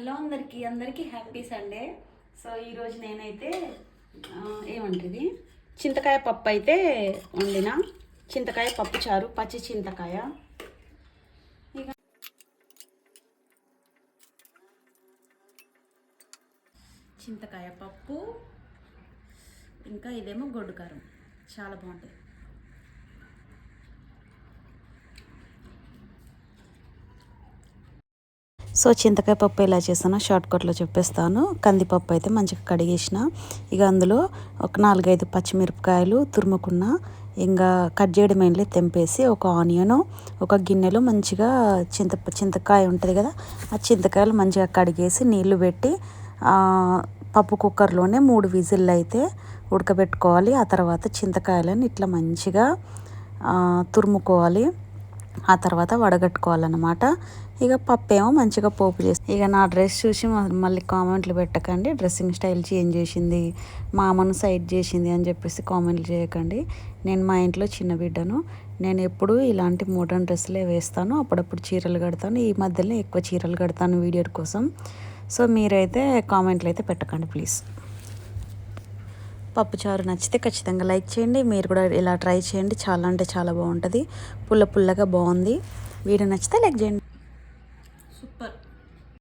Hello అందరికీ అందరికీ happy Sunday. So ఈరోజు నేనైతే ఆ, ఏమంటుంది? చింతకాయ పప్పు అయితే వండిన. చింతకాయ పప్పు చారు పచ్చి చింతకాయ. ఇక చింతకాయ పప్పు ఇంకా ఇదేమో గొడ్డు కారం. చాలా బాగుంటుంది సో చింతకాయ పప్పు ఎలా చేసానో షార్ట్ కట్లో చెప్పేస్తాను. కందిపప్పు అయితే మంచిగా కడిగేసిన. ఇక అందులో ఒక నాలుగైదు పచ్చిమిరపకాయలు తురుముకున్న ఇంకా కట్ చేయడం ఏంటి తెంపేసి ఒక ఆనియను ఒక గిన్నెలో మంచిగా చింత చింతకాయ ఉంటుంది కదా ఆ చింతకాయలు మంచిగా కడిగేసి నీళ్ళు పెట్టి పప్పు కుక్కర్లోనే మూడు విజిల్లు అయితే ఉడకబెట్టుకోవాలి. ఆ తర్వాత చింతకాయలను ఇట్లా మంచిగా తురుముకోవాలి. ఆ తర్వాత వడగట్టుకోవాలన్నమాట. ఇక పప్పు ఏమో మంచిగా పోపు చేసి ఇక నా డ్రెస్ చూసి మళ్ళీ కామెంట్లు పెట్టకండి. డ్రెస్సింగ్ స్టైల్ చేంజ్ చేసింది మా అమ్మను సైడ్ చేసింది అని చెప్పేసి కామెంట్లు చేయకండి. నేను మా ఇంట్లో చిన్న బిడ్డను నేను ఎప్పుడు ఇలాంటి మోడర్న్ డ్రెస్సులే వేస్తాను. అప్పుడప్పుడు చీరలు కడతాను. ఈ మధ్యలో ఎక్కువ చీరలు కడతాను వీడియో కోసం. సో మీరైతే కామెంట్లు అయితే పెట్టకండి ప్లీజ్. పప్పుచారు నచ్చితే ఖచ్చితంగా లైక్ చేయండి. మీరు కూడా ఇలా ట్రై చేయండి. చాలా అంటే చాలా బాగుంటుంది. పుల్ల పుల్లగా బాగుంది. వీడియో నచ్చితే లైక్ చేయండి. సూపర్.